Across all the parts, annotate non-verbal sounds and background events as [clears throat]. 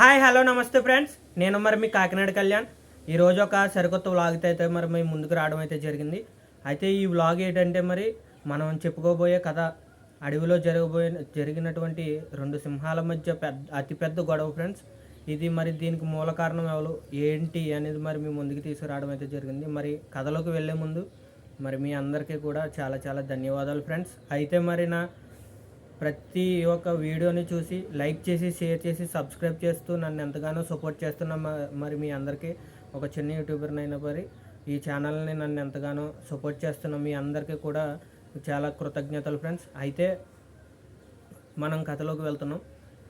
Hi hello నమస్తే friends. నేను మరి మీ కాకినాడ కళ్యాణ్. ఈరోజు ఒక సరికొత్త వ్లాగ్ అయితే మరి మేము ముందుకు రావడం అయితే జరిగింది. అయితే ఈ వ్లాగ్ ఏంటంటే మరి మనం చెప్పుకోబోయే కథ అడవిలో జరగబోయే జరిగినటువంటి రెండు సింహాల మధ్య పెద్ద అతిపెద్ద గొడవ ఫ్రెండ్స్. ఇది మరి దీనికి మూల కారణం ఎవరు ఏంటి అనేది మరి మీ ముందుకు తీసుకురావడం అయితే జరిగింది. మరి కథలోకి వెళ్ళే ముందు మరి మీ అందరికీ కూడా చాలా చాలా ధన్యవాదాలు ఫ్రెండ్స్. అయితే మరి నా ప్రతి ఒక్క వీడియోని చూసి లైక్ చేసి షేర్ చేసి సబ్స్క్రైబ్ చేస్తూ నన్ను ఎంతగానో సపోర్ట్ చేస్తున్న మరి మీ అందరికీ ఒక చిన్న యూట్యూబర్ని అయినా మరి ఈ ఛానల్ని నన్ను ఎంతగానో సపోర్ట్ చేస్తున్న మీ అందరికీ కూడా చాలా కృతజ్ఞతలు ఫ్రెండ్స్. అయితే మనం కథలోకి వెళ్తున్నాం.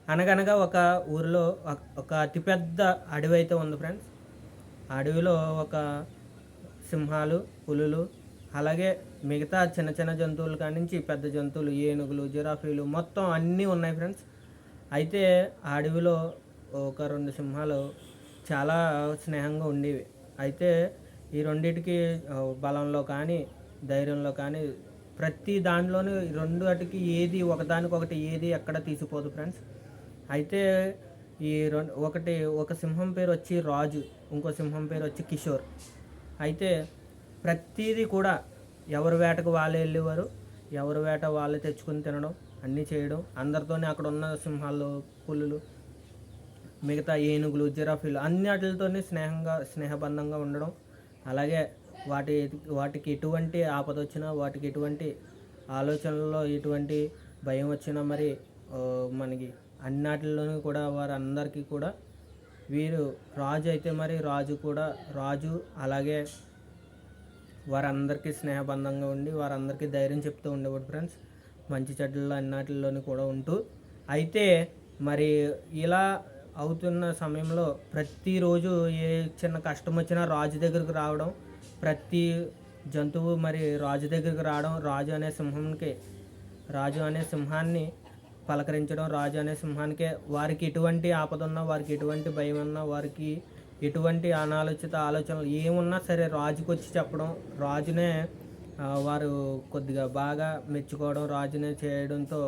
అనగనగా ఒక ఊరిలో ఒక- ఒక అతిపెద్ద అడవి అయితే ఉంది ఫ్రెండ్స్. అడవిలో ఒక సింహాలు పులులు అలాగే మిగతా చిన్న చిన్న జంతువులు కాడి పెద్ద జంతువులు ఏనుగులు జిరాఫీలు మొత్తం అన్నీ ఉన్నాయి ఫ్రెండ్స్. అయితే ఆ అడవిలో ఒక రెండు సింహాలు చాలా స్నేహంగా ఉండేవి. అయితే ఈ రెండిటికి బలంలో కానీ ధైర్యంలో కానీ ప్రతి దానిలోనూ రెండు వాటికి ఏది ఒకదానికొకటి ఏది ఎక్కడ తీసిపోదు ఫ్రెండ్స్. అయితే ఈ రెండు ఒకటి ఒక సింహం పేరు వచ్చి రాజు ఇంకో సింహం పేరు వచ్చి కిషోర్. అయితే ప్రతిదీ కూడా ఎవరి వేటకు వాళ్ళే వెళ్ళేవారు ఎవరి వేట వాళ్ళే తెచ్చుకుని తినడం అన్నీ చేయడం అందరితోనే అక్కడ ఉన్న సింహాలు పులులు మిగతా ఏనుగులు జిరాఫీలు అన్ని వాటితోనే స్నేహంగా స్నేహబంధంగా ఉండడం. అలాగే వాటి వాటికి ఎటువంటి ఆపద వచ్చినా వాటికి ఎటువంటి ఆలోచనల్లో ఎటువంటి భయం వచ్చినా మరి మనకి అన్నిటిలోనూ కూడా వారందరికీ కూడా వీరు రాజు అయితే మరి రాజు కూడా రాజు అలాగే వారందరికీ స్నేహబంధంగా ఉండి వారందరికీ ధైర్యం చెప్తూ ఉండేవాడు ఫ్రెండ్స్. మంచి చెడ్డల్లో అన్నిటిలోనూ కూడా ఉంటూ. అయితే మరి ఇలా అవుతున్న సమయంలో ప్రతిరోజు ఏ చిన్న కష్టం వచ్చినా రాజు దగ్గరికి రావడం ప్రతి జంతువు మరి రాజు దగ్గరికి రావడం రాజు అనే సింహంకి రాజు అనే సింహాన్ని పలకరించడం రాజు అనే సింహానికే వారికి ఎటువంటి ఆపద ఉన్నా వారికి ఎటువంటి భయం ఉన్నా వారికి ఎటువంటి అనాలోచిత ఆలోచనలు ఏమున్నా సరే రాజుకి వచ్చి చెప్పడం రాజునే వారు కొద్దిగా బాగా మెచ్చుకోవడం రాజునే చేయడంతో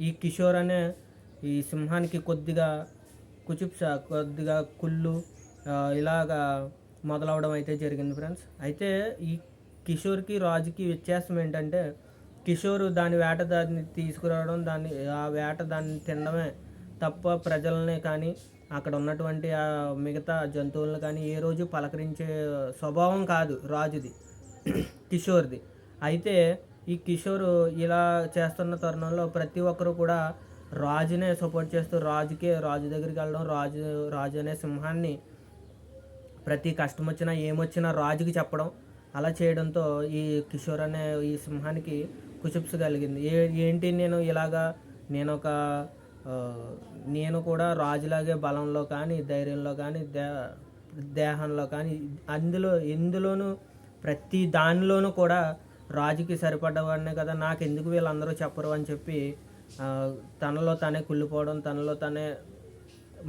ఈ కిషోర్ అనే ఈ సింహానికి కొద్దిగా కుచిప్స కొద్దిగా కుళ్ళు ఇలాగా మొదలవడం అయితే జరిగింది ఫ్రెండ్స్. అయితే ఈ కిషోర్కి రాజుకి వ్యత్యాసం ఏంటంటే కిషోర్ దాని వేట దాన్ని తీసుకురావడం దాన్ని ఆ వేట దాన్ని తినడమే తప్ప ప్రజల్ని కానీ అక్కడ ఉన్నటువంటి ఆ మిగతా జంతువులను కానీ ఏ రోజు పలకరించే స్వభావం కాదు రాజుది [clears throat] కిషోర్ది. అయితే ఈ కిషోర్ ఇలా చేస్తున్న తరుణంలో ప్రతి ఒక్కరు కూడా రాజునే సపోర్ట్ చేస్తూ రాజుకే రాజు దగ్గరికి వెళ్ళడం రాజు రాజు అనే సింహాన్ని ప్రతి కష్టం వచ్చినా ఏమొచ్చినా రాజుకి చెప్పడం అలా చేయడంతో ఈ కిషోర్ అనే ఈ సింహానికి కుచుప్స్ కలిగింది. ఏ ఏంటి నేను ఇలాగా నేను ఒక నేను కూడా రాజులాగే బలంలో కానీ ధైర్యంలో కానీ దే దేహంలో కానీ అందులో ఎందులోనూ ప్రతి దానిలోనూ కూడా రాజుకి సరిపడ్డవాడినే కదా నాకు ఎందుకు వీళ్ళందరూ చెప్పరు అని చెప్పి తనలో తానే కుళ్ళిపోవడం తనలో తానే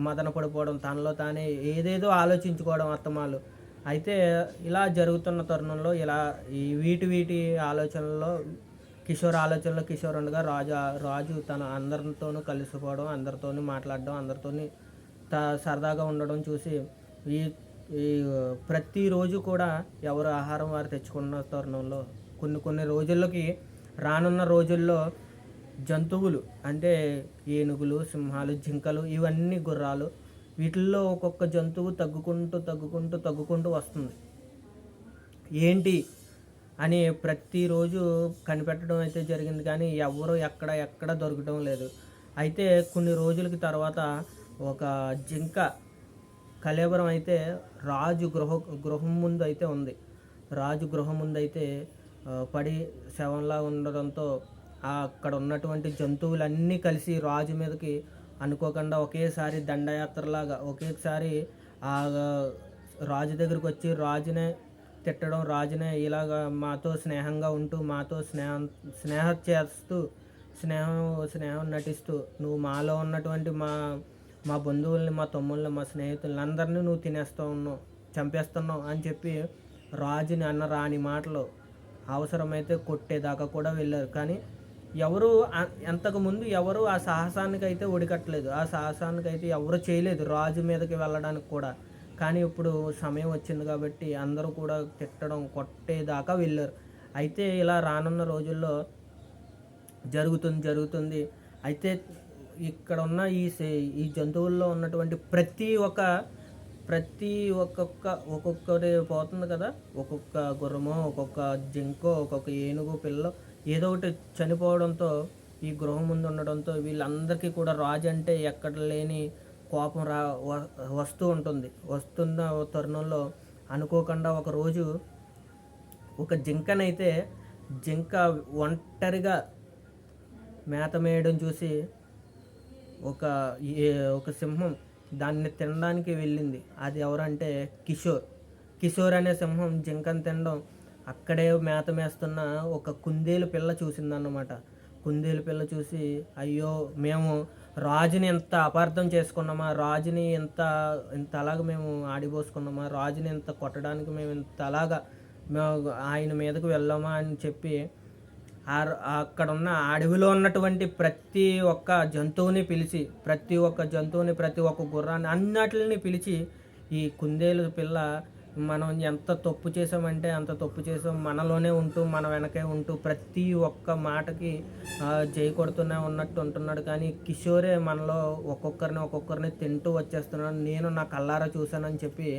మదన పడిపోవడం తనలో తానే ఏదేదో ఆలోచించుకోవడం అత్తమాలు. అయితే ఇలా జరుగుతున్న తరుణంలో ఇలా ఈ వీటి వీటి ఆలోచనల్లో కిషోర్ ఆలోచనలో కిషోర్ ఉండగా రాజు రాజు తన అందరితోనూ కలిసిపోవడం అందరితోనూ మాట్లాడడం అందరితోని త సరదాగా ఉండడం చూసి ఈ ఈ ప్రతిరోజు కూడా ఎవరు ఆహారం వారు తెచ్చుకున్న తరుణంలో కొన్ని కొన్ని రోజుల్లోకి రానున్న రోజుల్లో జంతువులు అంటే ఏనుగులు సింహాలు జింకలు ఇవన్నీ గుర్రాలు వీటిల్లో ఒక్కొక్క జంతువు తగ్గుకుంటూ తగ్గుకుంటూ తగ్గుకుంటూ వస్తుంది. ఏంటి అని ప్రతిరోజు కనిపెట్టడం అయితే జరిగింది కానీ ఎవరు ఎక్కడ ఎక్కడ దొరకడం లేదు. అయితే కొన్ని రోజులకి తర్వాత ఒక జింక కలేబరం అయితే రాజు గృహ గృహం ముందు అయితే ఉంది. రాజు గృహం ముందు అయితే పడి శవంలా ఉండడంతో అక్కడ ఉన్నటువంటి జంతువులన్నీ కలిసి రాజు మీదకి అనుకోకుండా ఒకేసారి దండయాత్రలాగా ఒకేసారి ఆ రాజు దగ్గరికి వచ్చి రాజునే తిట్టడం రాజునే ఇలాగా మాతో స్నేహంగా ఉంటూ మాతో స్నేహం స్నేహ చేస్తూ స్నేహం స్నేహం నటిస్తూ నువ్వు మాలో ఉన్నటువంటి మా మా బంధువుల్ని మా తమ్ముళ్ళని మా స్నేహితుల్ని అందరినీ నువ్వు తినేస్తూ ఉన్నావు చంపేస్తున్నావు అని చెప్పి రాజుని అన్న రాని మాటలు అవసరమైతే కొట్టేదాకా కూడా వెళ్ళారు. కానీ ఎవరు ఎంతకుముందు ఎవరు ఆ సాహసానికి అయితే ఒడికట్టలేదు ఆ సాహసానికి అయితే ఎవరు చేయలేదు రాజు మీదకి వెళ్ళడానికి కూడా. కానీ ఇప్పుడు సమయం వచ్చింది కాబట్టి అందరూ కూడా తిట్టడం కొట్టేదాకా వెళ్ళారు. అయితే ఇలా రానున్న రోజుల్లో జరుగుతుంది జరుగుతుంది. అయితే ఇక్కడ ఉన్న ఈ సే- ఈ జంతువుల్లో ఉన్నటువంటి ప్రతి ఒక్క ప్రతి ఒక్కొక్క ఒక్కొక్కటి పోతుంది కదా? ఒక్కొక్క గుర్రమో ఒక్కొక్క జింకో ఒక్కొక్క ఏనుగు పిల్ల ఏదో ఒకటి చనిపోవడంతో ఈ గృహం ముందు ఉండడంతో వీళ్ళందరికీ కూడా రాజు అంటే ఎక్కడ లేని కోపం రా వస్తూ ఉంటుంది. వస్తున్న తరుణంలో అనుకోకుండా ఒకరోజు ఒక జింకనైతే జింక ఒంటరిగా మేత మేయడం చూసి ఒక ఏ- ఒక సింహం దాన్ని తినడానికి వెళ్ళింది. అది ఎవరంటే కిషోర్. కిషోర్ అనే సింహం జింకను తినడం అక్కడే మేత మేస్తున్న ఒక కుందేలు పిల్ల చూసిందన్నమాట. కుందేలు పిల్ల చూసి అయ్యో మేము రాజుని ఎంత అపార్థం చేసుకున్నామా? రాజుని ఎంత ఇంత అలాగ మేము ఆడిపోసుకున్నామా? రాజుని ఎంత కొట్టడానికి మేము ఇంత అలాగా మేము ఆయన మీదకు వెళ్ళామా అని చెప్పి ఆ- అక్కడ ఉన్న అడవిలో ఉన్నటువంటి ప్రతి ఒక్క జంతువుని పిలిచి ప్రతి ఒక్క జంతువుని ప్రతి ఒక్క గుర్రాన్ని అన్నిటిని పిలిచి ఈ కుందేలు పిల్ల మనం ఎంత తప్పు చేసామంటే అంత తప్పు చేసాం మనలోనే ఉంటూ మన వెనకే ఉంటూ ప్రతి ఒక్క మాటకి జై కొడుతూనే ఉన్నట్టు ఉంటున్నాడు. కానీ కిషోరే మనలో ఒక్కొక్కరిని ఒక్కొక్కరిని తింటూ వచ్చేస్తున్నాడు. నేను నా కల్లారా చూశానని చెప్పి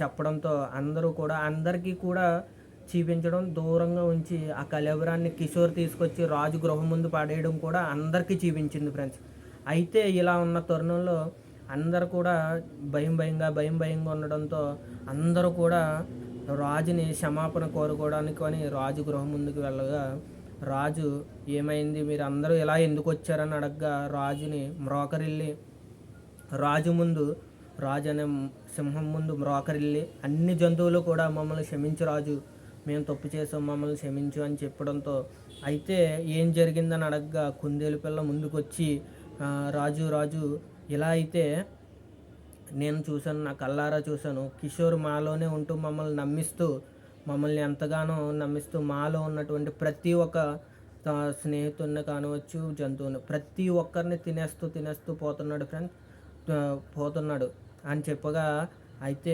చెప్పడంతో అందరూ కూడా అందరికీ కూడా చూపించడం దూరంగా ఉంచి ఆ కలవరాన్ని కిషోర్ తీసుకొచ్చి రాజు గృహం ముందు పడేయడం కూడా అందరికీ చూపించింది ఫ్రెండ్స్. అయితే ఇలా ఉన్న తరుణంలో అందరు కూడా భయం భయంగా భయం భయంగా ఉండడంతో అందరూ కూడా రాజుని క్షమాపణ కోరుకోవడానికి అని రాజు గృహం ముందుకు వెళ్ళగా రాజు ఏమైంది? మీరు అందరూ ఇలా ఎందుకు వచ్చారని అడగగా రాజుని మ్రోకరిల్లి రాజు ముందు రాజు అనే సింహం ముందు మ్రోకరిల్లి అన్ని జంతువులు కూడా మమ్మల్ని క్షమించు రాజు మేము తప్పు చేసాం మమ్మల్ని క్షమించు అని చెప్పడంతో అయితే ఏం జరిగిందని అడగగా కుందేలు పిల్ల ముందుకొచ్చి రాజు రాజు ఇలా అయితే నేను చూశాను నా కల్లారా చూశాను. కిషోర్ మాలోనే ఉంటూ మమ్మల్ని నమ్మిస్తూ మమ్మల్ని ఎంతగానో నమ్మిస్తూ మాలో ఉన్నటువంటి ప్రతి ఒక్క స్నేహితుడిని కానివచ్చు జంతువుని ప్రతి ఒక్కరిని తినేస్తూ తినేస్తూ పోతున్నాడు ఫ్రెండ్స్ పోతున్నాడు అని చెప్పగా అయితే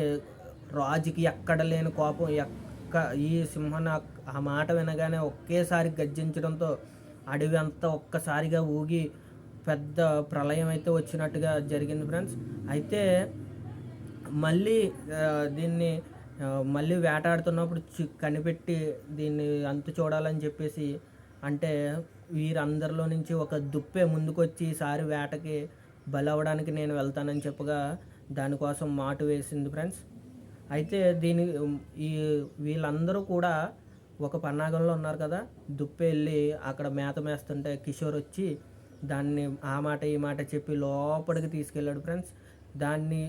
రాజుకి ఎక్కడ లేని కోపం ఎక్క ఈ సింహన ఆ మాట వినగానే ఒకేసారి గర్జించడంతో అడవి అంతా ఒక్కసారిగా ఊగి పెద్ద ప్రళయం అయితే వచ్చినట్టుగా జరిగింది ఫ్రెండ్స్. అయితే మళ్ళీ దీన్ని మళ్ళీ వేటాడుతున్నప్పుడు కనిపెట్టి దీన్ని అంతు చూడాలని చెప్పేసి అంటే వీరందరిలో నుంచి ఒక దుప్పే ముందుకొచ్చి ఈసారి వేటకి బలవడానికి నేను వెళ్తానని చెప్పగా దానికోసం మాటు వేసింది ఫ్రెండ్స్. అయితే దీని ఈ వీళ్ళందరూ కూడా ఒక పన్నాగంలో ఉన్నారు కదా దుప్పే వెళ్ళి అక్కడ మేత మేస్తుంటే కిషోర్ వచ్చి దాన్ని ఆ మాట ఈ మాట చెప్పి లోపలికి తీసుకెళ్ళాడు ఫ్రెండ్స్. దాన్ని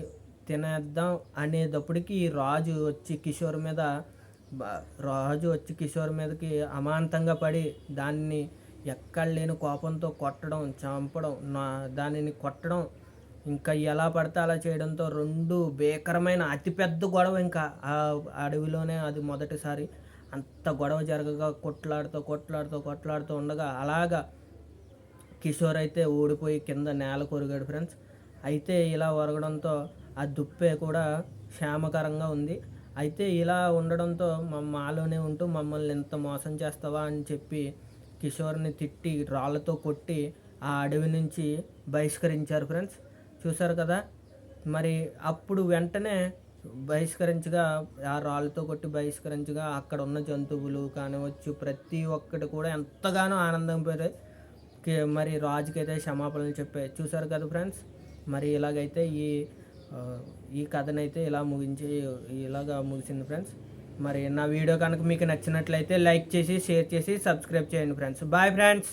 తినేద్దాం అనేటప్పటికి రాజు వచ్చి కిషోర్ మీద రాజు వచ్చి కిషోర్ మీదకి అమాంతంగా పడి దాన్ని ఎక్కడ లేని కోపంతో కొట్టడం చంపడం నా దానిని కొట్టడం ఇంకా ఎలా పడితే అలా చేయడంతో రెండు భీకరమైన అతిపెద్ద గొడవ ఇంకా ఆ అడవిలోనే అది మొదటిసారి. అంత గొడవ జరగగా కొట్లాడుతూ కొట్లాడుతూ కొట్లాడుతూ ఉండగా అలాగా కిషోర్ అయితే ఓడిపోయి కింద నేల కొరిగాడు ఫ్రెండ్స్. అయితే ఇలా ఒరగడంతో ఆ దుప్పే కూడా క్షేమకరంగా ఉంది. అయితే ఇలా ఉండడంతో మా మాలోనే ఉంటూ మమ్మల్ని ఇంత మోసం చేస్తావా అని చెప్పి కిషోర్ని తిట్టి రాళ్ళతో కొట్టి ఆ అడవి నుంచి బహిష్కరించారు ఫ్రెండ్స్. చూసారు కదా? మరి అప్పుడు వెంటనే బహిష్కరించగా ఆ రాళ్ళతో కొట్టి బహిష్కరించగా అక్కడ ఉన్న జంతువులు కానివచ్చు ప్రతి ఒక్కటి కూడా ఎంతగానో ఆనందం పోయాయి మరి రాజుకైతే క్షమాపణలు చెప్పాయి చూసారు కదా ఫ్రెండ్స్? మరి ఇలాగైతే ఈ ఈ కథనైతే ఇలా ముగించి ఇలాగా ముగిసింది ఫ్రెండ్స్. మరి నా వీడియో కనుక మీకు నచ్చినట్లయితే లైక్ చేసి షేర్ చేసి సబ్స్క్రైబ్ చేయండి ఫ్రెండ్స్. Bye friends!